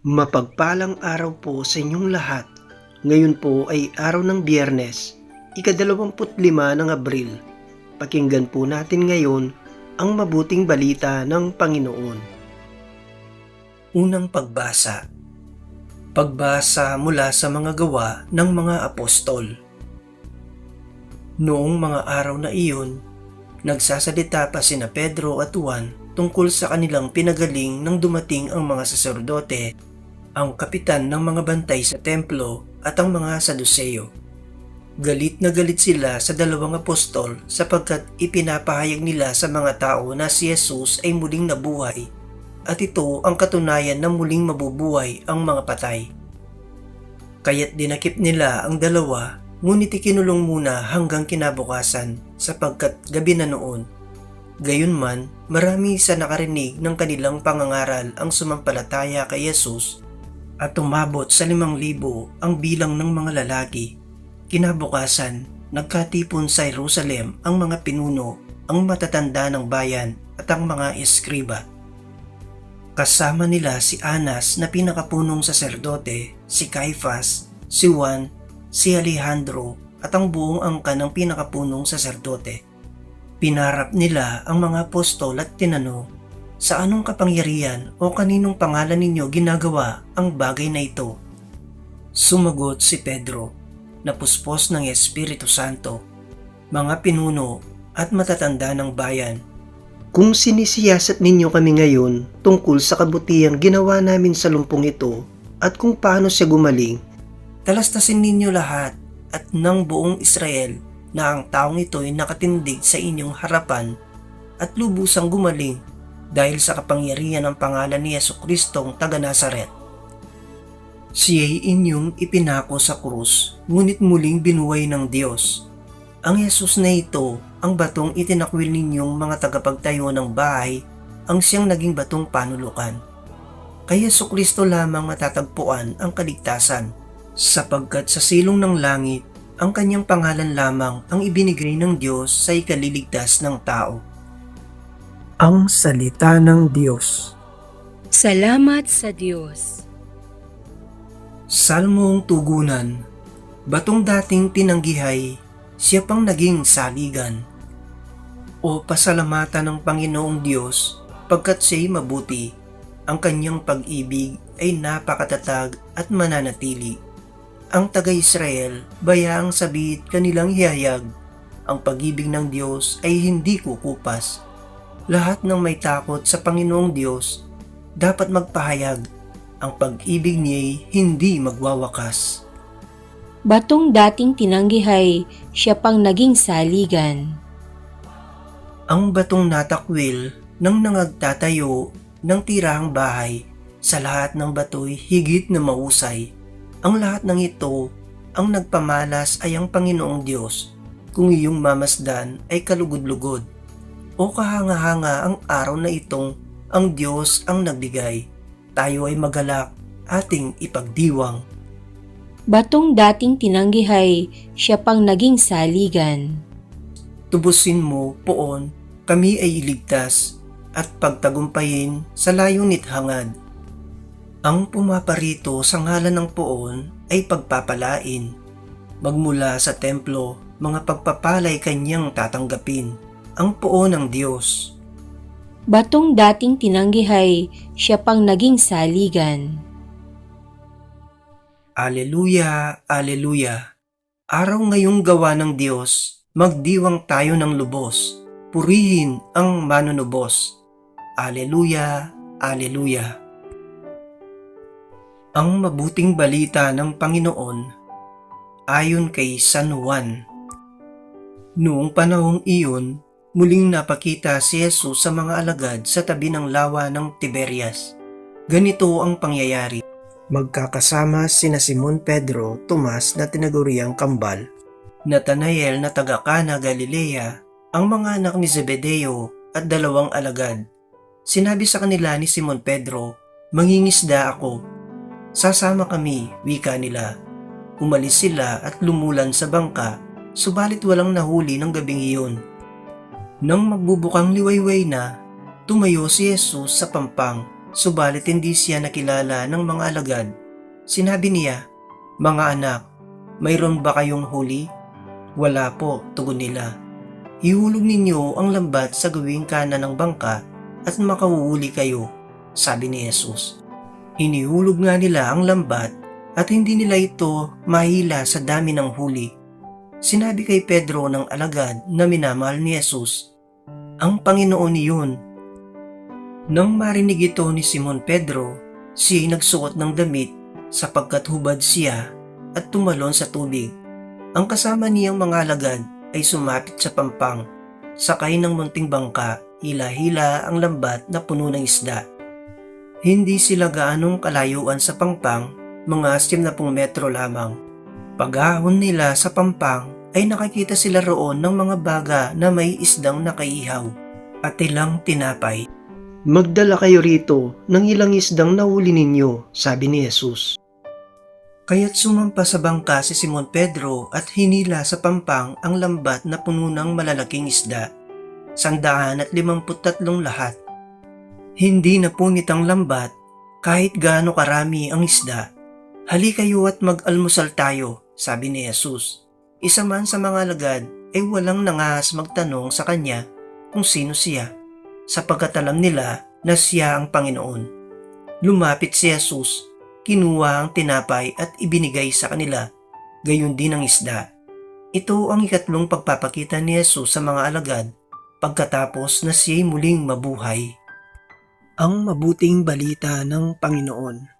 Mapagpalang araw po sa inyong lahat. Ngayon po ay araw ng biyernes, ikadalawamput lima ng Abril. Pakinggan po natin ngayon ang mabuting balita ng Panginoon. Unang pagbasa Pagbasa mula sa mga gawa ng mga apostol. Noong mga araw na iyon, nagsasalita pa sina Pedro at Juan tungkol sa kanilang pinagaling nang dumating ang mga saserdote, ang kapitan ng mga bantay sa templo at ang mga saduseyo. Galit na galit sila sa dalawang apostol sapagkat ipinapahayag nila sa mga tao na si Jesus ay muling nabuhay at ito ang katunayan na muling mabubuhay ang mga patay. Kaya't dinakip nila ang dalawa ngunit ikinulong muna hanggang kinabukasan sapagkat gabi na noon. Gayunman, marami sa nakarinig ng kanilang pangangaral ang sumampalataya kay Jesus at umabot sa limang libo ang bilang ng mga lalaki. Kinabukasan, nagkatipon sa Jerusalem ang mga pinuno, ang matatanda ng bayan at ang mga eskriba. Kasama nila si Anas na pinakapunong saserdote, si Caiphas, si Juan, si Alejandro at ang buong angka ng pinakapunong saserdote. Pinarap nila ang mga apostol at tinanong, sa anong kapangyarihan o kaninong pangalan ninyo ginagawa ang bagay na ito? Sumagot si Pedro, napuspos ng Espiritu Santo, mga pinuno at matatanda ng bayan. Kung sinisiyasat ninyo kami ngayon tungkol sa kabutihang ginawa namin sa lumpong ito at kung paano siya gumaling, talastasin ninyo lahat at ng buong Israel na ang taong ito ay nakatindig sa inyong harapan at lubusang gumaling dahil sa kapangyarihan ng pangalan ni Yesu Kristong taga Nazaret. Siya'y inyong ipinako sa krus, ngunit muling binuhay ng Diyos. Ang Yesus na ito, ang batong itinakwil ninyong mga tagapagtayo ng bahay, ang siyang naging batong panulukan. Kay Yesu Kristo lamang matatagpuan ang kaligtasan, sapagkat sa silong ng langit, ang kanyang pangalan lamang ang ibinigay ng Diyos sa ikaliligtas ng tao. Ang Salita ng Diyos Salamat sa Diyos. Salmong Tugunan Batong dating tinanggihay, siya pang naging saligan. O pasalamatan ng Panginoong Diyos, pagkat siya'y mabuti, ang kanyang pag-ibig ay napakatatag at mananatili. Ang taga-Israel, bayaang sabit kanilang hiyayag, ang pag-ibig ng Diyos ay hindi kukupas. Lahat ng may takot sa Panginoong Diyos, dapat magpahayag, ang pag-ibig niya'y hindi magwawakas. Batong dating tinanggihay, siya pang naging saligan. ang batong natakwil ng nangagtatayo ng tirahang bahay sa lahat ng bato'y higit na mausay. Ang lahat ng ito, ang nagpamalas ay ang Panginoong Diyos. Kung iyong mamasdan ay kalugod-lugod. O kahanga-hanga ang araw na itong ang Diyos ang nagbigay. Tayo ay magalak, ating ipagdiwang. Batong dating tinanggihay, siya pang naging saligan. tubusin mo poon kami ay iligtas at pagtagumpayin sa layong hangad. Ang pumaparito sa ngalan ng poon ay pagpapalain. Magmula sa templo, mga pagpapalay kanyang tatanggapin. Ang poon ng Diyos. Batong dating tinanggihay, siya pang naging saligan. Aleluya, Aleluya. Araw ngayong gawa ng Diyos, magdiwang tayo ng lubos. Purihin ang manunubos. Aleluya, Aleluya. Ang mabuting balita ng Panginoon ayon kay San Juan. Noong panahong iyon, muling napakita si Jesus sa mga alagad sa tabi ng lawa ng Tiberias. Ganito ang pangyayari. Magkakasama sina Simon Pedro, Tomas na tinaguriang kambal, Natanael na taga Cana, Galilea, ang mga anak ni Zebedeo at dalawang alagad. Sinabi sa kanila ni Simon Pedro, Mangingisda ako. Sasama kami, wika nila. Umalis sila at lumulan sa bangka, subalit walang nahuli ng gabing iyon. Nang magbubukang liwayway na, tumayo si Jesus sa pampang subalit hindi siya nakilala ng mga alagad. Sinabi niya, Mga anak, mayroon ba kayong huli? Wala po, tugon nila. Ihulog ninyo ang lambat sa gawing kanan ng bangka at makauuli kayo, sabi ni Jesus. Hinihulog nga nila ang lambat at hindi nila ito mahila sa dami ng huli. Sinabi kay Pedro ng alagad na minamahal ni Jesus, Ang Panginoon iyon. Nang marinig ito ni Simon Pedro, siya'y nagsuot ng damit sapagkat hubad siya at tumalon sa tubig. Ang kasama niyang mga alagad ay sumapit sa pampang, sakay ng munting bangka, hila-hila ang lambat na puno ng isda. Hindi sila gaanong kalayuan sa pangpang, mga 70 metro lamang. Pagahon nila sa pampang ay nakakita sila roon ng mga baga na may isdang nakaihaw at ilang tinapay. Magdala kayo rito ng ilang isdang nahuli ninyo, sabi ni Jesus. Kaya't sumampa sa bangka si Simon Pedro at hinila sa pampang ang lambat na puno ng malalaking isda. Sandaan at limamput tatlong lahat. Hindi napunit ang lambat kahit gaano karami ang isda. Hali kayo at mag-almusal tayo, sabi ni Jesus. Isa man sa mga lagad ay walang nangahas magtanong sa kanya kung sino siya, sapagkat alam nila na siya ang Panginoon. Lumapit si Jesus, kinuha ang tinapay at ibinigay sa kanila, gayon din ang isda. Ito ang ikatlong pagpapakita ni Jesus sa mga alagad pagkatapos na siya'y muling mabuhay. Ang mabuting balita ng Panginoon.